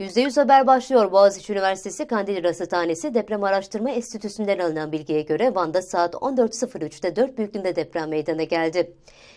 %100 haber başlıyor. Boğaziçi Üniversitesi Kandil Rasathanesi Deprem Araştırma Enstitüsü'nden alınan bilgiye göre Van'da saat 14.03'te 4 büyüklüğünde deprem meydana geldi.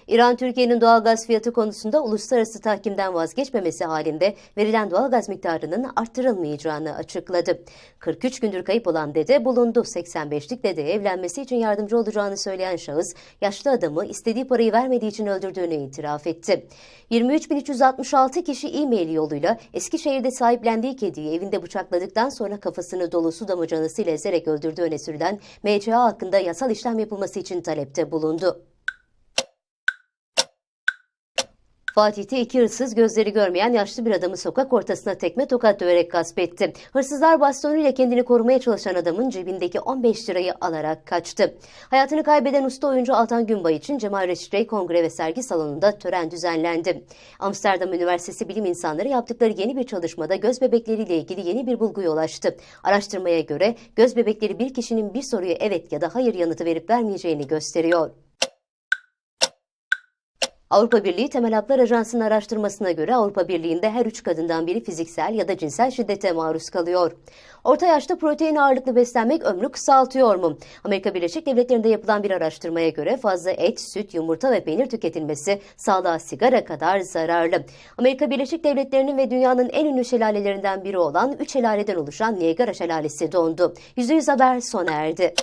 İran, Türkiye'nin doğalgaz fiyatı konusunda uluslararası tahkimden vazgeçmemesi halinde verilen doğalgaz miktarının arttırılmayacağını açıkladı. 43 gündür kayıp olan dede bulundu. 85'lik dedeye evlenmesi için yardımcı olacağını söyleyen şahıs, yaşlı adamı istediği parayı vermediği için öldürdüğünü itiraf etti. 23.366 kişi e-mail yoluyla Eskişehir'de sahiplendiği kediyi evinde bıçakladıktan sonra kafasını dolu su damacanasıyla ezerek öldürdüğü öne sürülen MCA hakkında yasal işlem yapılması için talepte bulundu. Fatih'te iki hırsız gözleri görmeyen yaşlı bir adamı sokak ortasına tekme tokat döverek gasp etti. Hırsızlar bastonuyla kendini korumaya çalışan adamın cebindeki 15 lirayı alarak kaçtı. Hayatını kaybeden usta oyuncu Altan Günbay için Cemal Reşit Rey Kongre ve Sergi Salonu'nda tören düzenlendi. Amsterdam Üniversitesi bilim insanları yaptıkları yeni bir çalışmada göz bebekleriyle ilgili yeni bir bulguya ulaştı. Araştırmaya göre göz bebekleri bir kişinin bir soruya evet ya da hayır yanıtı verip vermeyeceğini gösteriyor. Avrupa Birliği Temel Haklar Ajansı'nın araştırmasına göre Avrupa Birliği'nde her üç kadından biri fiziksel ya da cinsel şiddete maruz kalıyor. Orta yaşta protein ağırlıklı beslenmek ömrü kısaltıyor mu? Amerika Birleşik Devletleri'nde yapılan bir araştırmaya göre fazla et, süt, yumurta ve peynir tüketilmesi sağlığa sigara kadar zararlı. Amerika Birleşik Devletleri'nin ve dünyanın en ünlü şelalelerinden biri olan üç şelaleden oluşan Niagara Şelalesi dondu. %100 haber sona erdi.